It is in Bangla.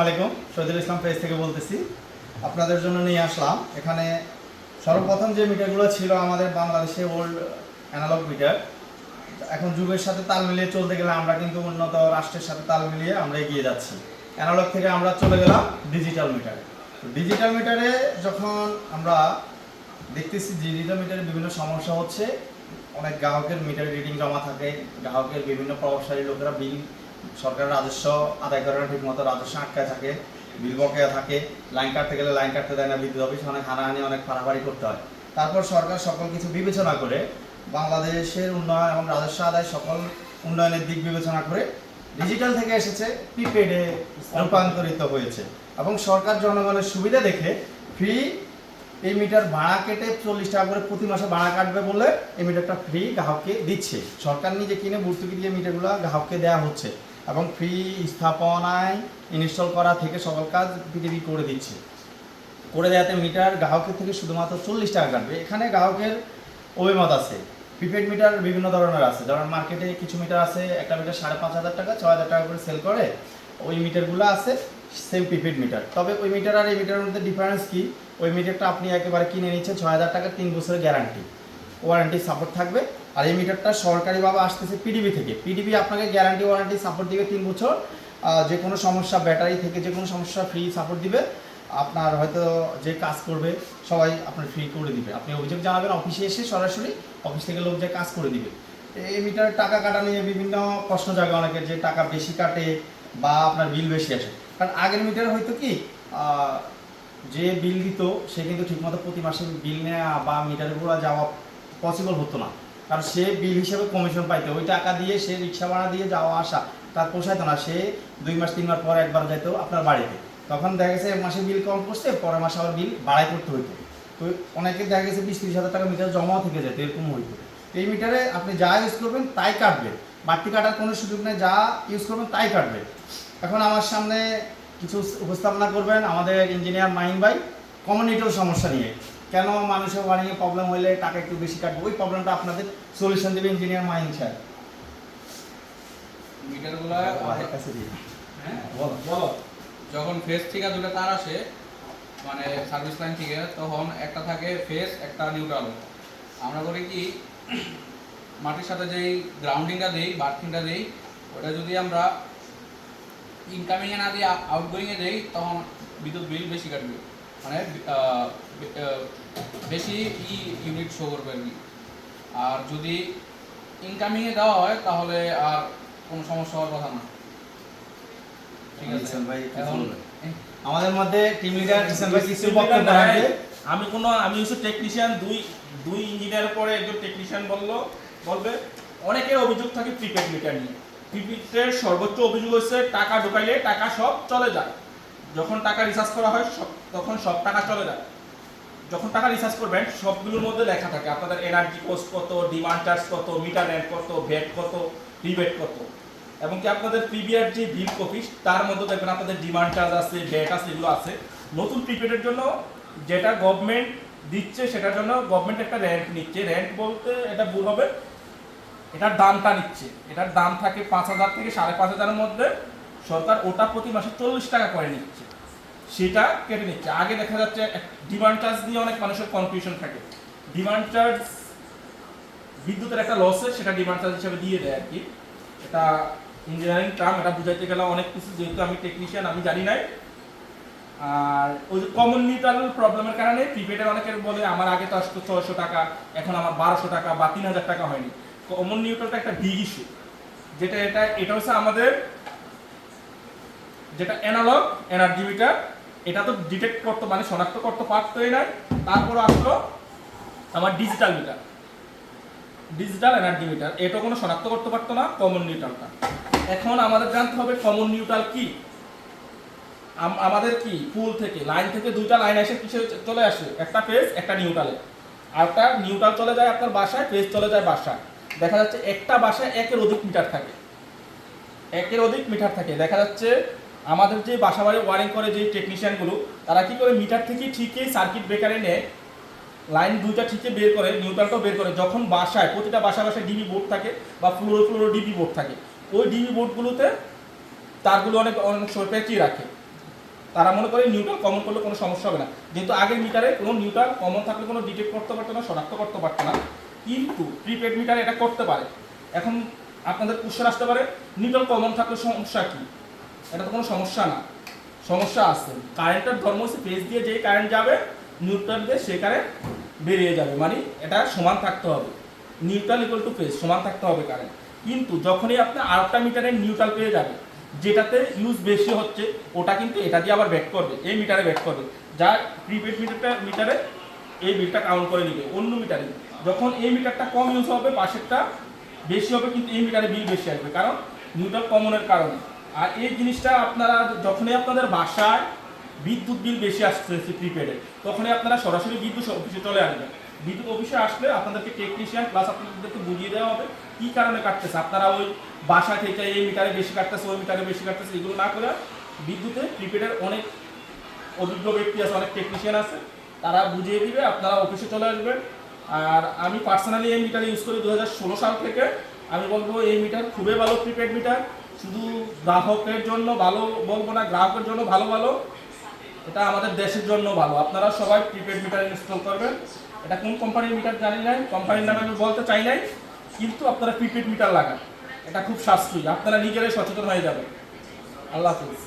আসসালামু আলাইকুম, শহীদুল ইসলাম পেজ থেকে বলতেছি। আপনাদের জন্য নিয়ে আসলাম। এখানে সর্বপ্রথম যে মিটারগুলো ছিল আমাদের বাংলাদেশে ওল্ড অ্যানালগ মিটার এখন যুগের সাথে তাল মিলিয়ে চলতে গেলে আমরা কিন্তু উন্নত রাষ্ট্রের সাথে তাল মিলিয়ে আমরা এগিয়ে যাচ্ছি। অ্যানালগ থেকে আমরা চলে গেলাম ডিজিটাল মিটারে ডিজিটাল মিটারে যখন আমরা দেখতেছি ডিজিটাল মিটারে বিভিন্ন সমস্যা হচ্ছে, অনেক গ্রাহকের মিটার রিডিং জমা থাকে, গ্রাহকের বিভিন্ন প্রভাবশালী লোকেরা বিল সরকারের রাজস্ব আদায় করে না ঠিক মতো রাজস্ব আটকায় থাকে, বিল বকেয়া থাকে, লাইন কাটতে গেলে লাইন কাটতে দেয় না বিদ্যুৎ অফিস, অনেক হানাহানি, অনেক ফাড়াফাড়ি করতে হয়। তারপর সরকার সকল কিছু বিবেচনা করে বাংলাদেশের উন্নয়ন এবং রাজস্ব আদায় সকল উন্নয়নের দিক বিবেচনা করে ডিজিটাল থেকে এসেছে প্রিপেডে রূপান্তরিত হয়েছে এবং সরকার জনগণের সুবিধা দেখে ফ্রি এই মিটার ভাড়া কেটে চল্লিশ টাকা করে প্রতি মাসে ভাড়া কাটবে বলে এই মিটারটা ফ্রি গ্রাহককে দিচ্ছে। সরকার নিজে কিনে ভর্তুকি দিয়ে মিটারগুলো গ্রাহককে দেওয়া হচ্ছে। এবং ফ্রি স্থাপনায় ইনস্টল করা থেকে সকল কাজ পৃথিবী করে দিচ্ছে। করে দেওয়াতে মিটার গ্রাহকের থেকে শুধুমাত্র চল্লিশ টাকা কাটবে। এখানে গ্রাহকের অভিমত আছে। প্রিপেড মিটার বিভিন্ন ধরনের আছে। যেমন মার্কেটে কিছু মিটার আছে, একটা মিটার সাড়ে পাঁচ হাজার টাকা, ছয় হাজার টাকা করে সেল করে, ওই মিটারগুলো আছে সেম প্রিপেড মিটার তবে ওই মিটার আর এই মিটারের মধ্যে ডিফারেন্স কী? ওই মিটারটা আপনি একেবারে কিনে নিচ্ছেন, ছয় হাজার টাকা তিন বছরের গ্যারান্টি ওয়ারেন্টি সাপোর্ট থাকবে। আর এই মিটারটা সরকারিভাবে আসতেছে পিডিবি থেকে। পিডিবি আপনাকে গ্যারান্টি ওয়ারেন্টি সাপোর্ট দিবে তিন বছর। যে কোনো সমস্যা ব্যাটারি থেকে যে কোনো সমস্যা ফ্রি সাপোর্ট দিবে। আপনার হয়তো যে কাজ করবে, সবাই আপনার ফ্রি করে দিবে। আপনি অভিযোগ জানাবেন অফিসে এসে সরাসরি অফিস থেকে লোক যে কাজ করে দিবে। এই মিটারের টাকা কাটা নিয়ে বিভিন্ন প্রশ্ন জাগে অনেকের যে টাকা বেশি কাটে বা আপনার বিল বেশি আসে। কারণ আগের মিটার হয়তো কি যে বিল দিত, সে কিন্তু ঠিকমতো প্রতি মাসে বিল নেওয়া বা মিটারগুলো যাওয়া পসিবল হতো না। কারণ সে বিল হিসেবে কমিশন পাইতো। ওই টাকা দিয়ে সে রিক্সা ভাড়া দিয়ে যাওয়া আসা, তার পোষাইতো না। সে দুই মাস, তিন মাস পর একবার যেত আপনার বাড়িতে। তখন দেখা গেছে এক মাসে বিল কম করছে পরের মাসে আবার বিল বাড়াই করতে হইতো। তো অনেকে দেখা গেছে বিশ, তিরিশ হাজার টাকা মিটার জমাও থেকে যেত এরকম হইতো। এই মিটারে আপনি যা ইউজ করবেন তাই কাটবে বাড়তি কাটার কোনো সুযোগ নেই, যা ইউজ করবেন তাই কাটবে এখন আমার সামনে কিছু উপস্থাপনা করবেন আমাদের ইঞ্জিনিয়ার মাহিন ভাই। কমিউনিটির সমস্যা নিয়ে। কেন মানুষের ওয়ারিংয়ে প্রবলেম হলে টাকা একটু বেশি কাটবে? ওই প্রবলেমটা আপনাদের সলিউশন দেবে ইঞ্জিনিয়ার মাহিন স্যার। মিটারগুলা কাছে দিয়ে হ্যাঁ? বলো। বলো। যখন ফেস থেকে দুটো তার আসে মানে সার্ভিস লাইন থেকে তখন একটা থাকে ফেস একটা নিউট্রাল আমরা করি কি মাটির সাথে যেই গ্রাউন্ডিংটা দেই বার্থিংটা দেই ওটা যদি আমরা ইনকামিংয়ে না দিয়ে আউটগোয়িংয়ে দেই তখন বিদ্যুৎ বিল বেশি কাটবে। মানে বেশি ই ইউনিট শো করবে আর কি। আর যদি ইনকামিংয়ে দেওয়া হয় তাহলে আর কোনো সমস্যা হওয়ার কথা না। ঠিক আছে? ভাই এখন আমাদের মধ্যে টিম লিডার ইসলাম ভাই কিছু বক্তব্য রাখবে? আমি কোনো আমি হচ্ছে টেকনিশিয়ান দুই দুই ইঞ্জিনিয়ার পরে একজন টেকনিশিয়ান বলল বলবে অনেকের অভিযোগ থাকে প্রিপেড মিটার নিয়ে। প্রিপেডের সর্বোচ্চ অভিযোগ হচ্ছে টাকা ঢোকাইলে টাকা সব চলে যায়। যখন টাকা রিচার্জ করা হয় সব তখন সব টাকা চলে যায়। যখন টাকা রিচার্জ করবেন, সবগুলোর মধ্যে লেখা থাকে আপনাদের এনার্জি কোস্ট কত ডিমান্ড চার্জ কত মিটার রেন্ট কত ভ্যাট কত রিবেট কত। এবং কি আপনাদের প্রিভিয়ার যে বিল কপি তার মধ্যে দেখবেন আপনাদের ডিমান্ড চার্জ আছে ভ্যাট আছে, এগুলো আছে। নতুন প্রিপেডের জন্য যেটা গভর্নমেন্ট দিচ্ছে, সেটার জন্য গভর্নমেন্ট একটা র্যান্ট নিচ্ছে। র্যান্ট বলতে এটা ভুল হবে, এটার দামটা নিচ্ছে। এটার দাম থাকে পাঁচ হাজার থেকে সাড়ে পাঁচ হাজারের মধ্যে। সরকার ওটা প্রতি মাসে চল্লিশ টাকা করে নিচ্ছে। সেটা কেটে নিচ্ছে। আগে দেখা যাচ্ছে ডিমান্ড চার্জ নিয়ে অনেক মানুষের কনফিউশন থাকে। ডিমান্ড চার্জ বিদ্যুতের একটা লসে সেটা ডিমান্ড চার্জ হিসেবে দিয়ে দেয় আর কি। এটা ইঞ্জিনিয়ারিং টার্ম এটা বুঝাইতে গেলে অনেক কিছু, যেহেতু আমি টেকনিশিয়ান আমি জানি নাই। আর ওই যে কমন নিউট্রাল প্রবলেমের কারণে প্রিপেডের অনেকের বলে, আমার আগে তো আসতো ছয়শো টাকা, এখন আমার বারোশো টাকা বা তিন হাজার টাকা হয়নি। কমন নিউট্রালটা একটা বিগ ইস্যু যেটা এটা এটা হচ্ছে আমাদের, যেটা অ্যানালগ এনার্জি মিটার এটা তো ডিটেক্ট করতে মানে শনাক্ত করতে পারতোই না তারপর আসলো আমার digital meter digital energy meter এটা কোনো শনাক্ত করতে পারতো না কমন নিউট্রালটা এখন আমাদের জানতে হবে কমন নিউট্রাল কি? আম- আমাদের কি পুল থেকে লাইন থেকে দুইটা লাইন এসে কিসে চলে আসে? একটা ফেজ একটা নিউট্রালে আর একটা নিউট্রাল চলে যায় আপনার বাসায় ফেজ চলে যায় বাসায়। দেখা যাচ্ছে একটা বাসায় একের অধিক মিটার থাকে। একের অধিক মিটার থাকে। দেখা যাচ্ছে আমাদের যে বাসা বাড়ি ওয়ারিং করে যে টেকনিশিয়ানগুলো তারা কি করে মিটার থেকে ঠিকই সার্কিট ব্রেকারে নেয় লাইন দুইটা ঠিকই বের করে নিউট্রালটাও বের করে, যখন বাসায় প্রতিটা বাসা বাসায় ডিবি বোর্ড থাকে বা ফ্লোরো ফ্লোরো ডিবি বোর্ড থাকে, ওই ডিবি বোর্ডগুলোতে তারগুলো অনেক অনেক সময় পেঁচিয়ে রাখে। তারা মনে করে নিউট্রাল কমন করলে কোনো সমস্যা হবে না। যেহেতু আগের মিটারে কোনো নিউট্রাল কমন থাকলে কোনো ডিটেক্ট করতে পারতো না, শনাক্ত করতে পারতো না। কিন্তু প্রিপেড মিটারে এটা করতে পারে। এখন আপনাদের কোশ্চেন আসতে পারে নিউট্রাল কমন থাকলে সমস্যা কি? এটা তো কোনো সমস্যা না। সমস্যা আছে। কারেন্টের ধর্ম হচ্ছে ফেজ দিয়ে যে কারেন্ট যাবে নিউট্রাল দিয়ে সে কারেন্ট বেরিয়ে যাবে। মানে এটা সমান থাকতে হবে। নিউট্রাল ইকুয়াল টু ফেজ সমান থাকতে হবে কারেন্ট কিন্তু যখনই আপনি আরেকটা মিটারে নিউট্রাল পেয়ে যাবে যেটাতে ইউজ বেশি হচ্ছে, ওটা কিন্তু এটা দিয়ে আবার ব্যাক করবে, এই মিটারে ব্যাক করবে। যা প্রিপেড মিটারটা মিটারে এই বিলটা কাউন্ট করে নিবে, অন্য মিটারে যখন এই মিটারটা কম ইউজ হবে, পাশেরটা বেশি হবে, কিন্তু এই মিটারে বিল বেশি আসবে। কারণ নিউট্রাল কমনের কারণে। আর এই জিনিসটা আপনারা যখনই আপনাদের বাসায় বিদ্যুৎ বিল বেশি আসতেছে প্রিপেডে তখনই আপনারা সরাসরি বিদ্যুৎ অফিসে চলে আসবেন। বিদ্যুৎ অফিসে আসলে আপনাদেরকে টেকনিশিয়ান প্লাস আপনাদেরকে বুঝিয়ে দেওয়া হবে কী কারণে কাটতেছে। আপনারা ওই বাসা থেকে এই মিটারে বেশি কাটতেছে, ওই মিটারে বেশি কাটতেছে, এগুলো না করে বিদ্যুতে প্রিপেডের অনেক অভিজ্ঞ ব্যক্তি আছে, অনেক টেকনিশিয়ান আছে, তারা বুঝিয়ে দিবে, আপনারা অফিসে চলে আসবেন। আর আমি পার্সোনালি এই মিটার ইউজ করি দু হাজার ষোলো সাল থেকে। আমি বলব এই মিটার খুবই ভালো প্রিপেড মিটার শুধু গ্রাহকের জন্য ভালো বলব না, গ্রাহকের জন্য ভালো ভালো, এটা আমাদের দেশের জন্য ভালো। আপনারা সবাই প্রিপেড মিটার ইনস্টল করবেন। এটা কোন কোম্পানির মিটার জানি নাই কোম্পানির নামে আমি বলতে চাই নাই, কিন্তু আপনারা প্রিপেড মিটার লাগান। এটা খুব সাশ্রয়ী, আপনারা নিজেরাই সচেতন হয়ে যাবেন। আল্লাহ হাফিজ।